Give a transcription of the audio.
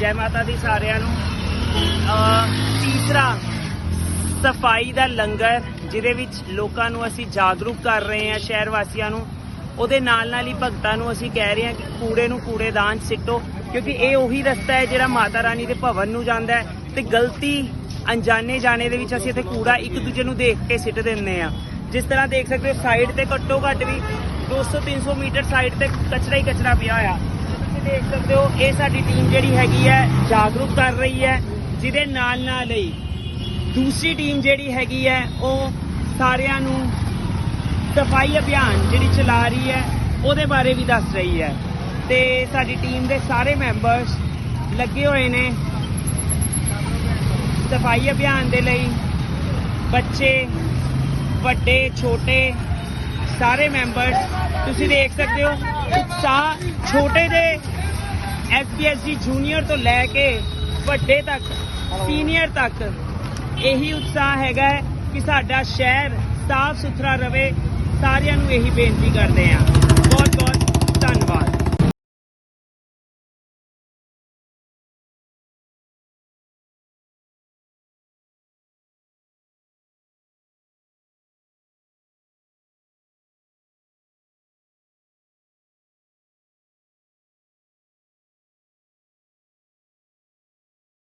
ਜੈ ਮਾਤਾ ਦੀ ਸਾਰਿਆਂ ਨੂੰ। ਤੀਸਰਾ ਸਫ਼ਾਈ ਦਾ ਲੰਗਰ, ਜਿਹਦੇ ਵਿੱਚ ਲੋਕਾਂ ਨੂੰ ਅਸੀਂ ਜਾਗਰੂਕ ਕਰ ਰਹੇ ਹਾਂ ਸ਼ਹਿਰ ਵਾਸੀਆਂ ਨੂੰ। ਉਹਦੇ ਨਾਲ ਨਾਲ ਹੀ ਭਗਤਾਂ ਨੂੰ ਅਸੀਂ ਕਹਿ ਰਹੇ ਹਾਂ ਕਿ ਕੂੜੇ ਨੂੰ ਕੂੜੇਦਾਨ 'ਚ ਸਿੱਟੋ, ਕਿਉਂਕਿ ਇਹ ਉਹੀ ਰਸਤਾ ਹੈ ਜਿਹੜਾ ਮਾਤਾ ਰਾਣੀ ਦੇ ਭਵਨ ਨੂੰ ਜਾਂਦਾ ਹੈ ਤੇ ਗਲਤੀ ਅਣਜਾਣੇ ਜਾਣੇ ਦੇ ਵਿੱਚ ਅਸੀਂ ਇੱਥੇ ਕੂੜਾ ਇੱਕ ਦੂਜੇ ਨੂੰ ਦੇਖ ਕੇ ਸਿੱਟ ਦਿੰਦੇ ਆ ਜਿਸ ਤਰ੍ਹਾਂ ਦੇਖ ਸਕਦੇ ਹੋ, ਸਾਈਡ ਤੇ ਘੱਟੋ ਘੱਟ ਵੀ 200 300 ਮੀਟਰ ਸਾਈਡ ਤੇ ਕਚਰਾ ਹੀ ਕਚਰਾ ਪਿਆ ਹੋਇਆ। ਤੁਸੀਂ ਦੇਖ ਸਕਦੇ ਹੋ, ਇਹ ਸਾਡੀ ਟੀਮ ਜਿਹੜੀ ਹੈਗੀ ਹੈ, ਜਾਗਰੂਕ ਕਰ ਰਹੀ ਹੈ, ਜਿਹਦੇ ਨਾਲ ਨਾਲ ਹੀ ਦੂਸਰੀ ਟੀਮ ਜਿਹੜੀ ਹੈਗੀ ਹੈ, ਉਹ ਸਾਰਿਆਂ ਨੂੰ ਸਫ਼ਾਈ ਅਭਿਆਨ ਜਿਹੜੀ ਚਲਾ ਰਹੀ ਹੈ, ਉਹਦੇ ਬਾਰੇ ਵੀ ਦੱਸ ਰਹੀ ਹੈ। ਤੇ ਸਾਡੀ ਟੀਮ ਦੇ ਸਾਰੇ ਮੈਂਬਰਸ ਲੱਗੇ ਹੋਏ ਨੇ ਸਫ਼ਾਈ ਅਭਿਆਨ ਦੇ ਲਈ। ਬੱਚੇ, ਵੱਡੇ, ਛੋਟੇ ਸਾਰੇ ਮੈਂਬਰਸ ਤੁਸੀਂ ਦੇਖ ਸਕਦੇ ਹੋ, ਉਤਸ਼ਾਹ ਛੋਟੇ ਦੇ ਐਸਪੀਐਸਜੀ ਜੂਨੀਅਰ ਤੋਂ ਲੈ ਕੇ ਵੱਡੇ ਤੱਕ ਸੀਨੀਅਰ ਤੱਕ, ਇਹੀ ਉਤਸ਼ਾਹ ਹੈਗਾ ਕਿ ਸਾਡਾ ਸ਼ਹਿਰ ਸਾਫ਼ ਸੁਥਰਾ ਰਵੇ। ਸਾਰਿਆਂ ਨੂੰ ਇਹੀ ਬੇਨਤੀ ਕਰਦੇ ਹਾਂ।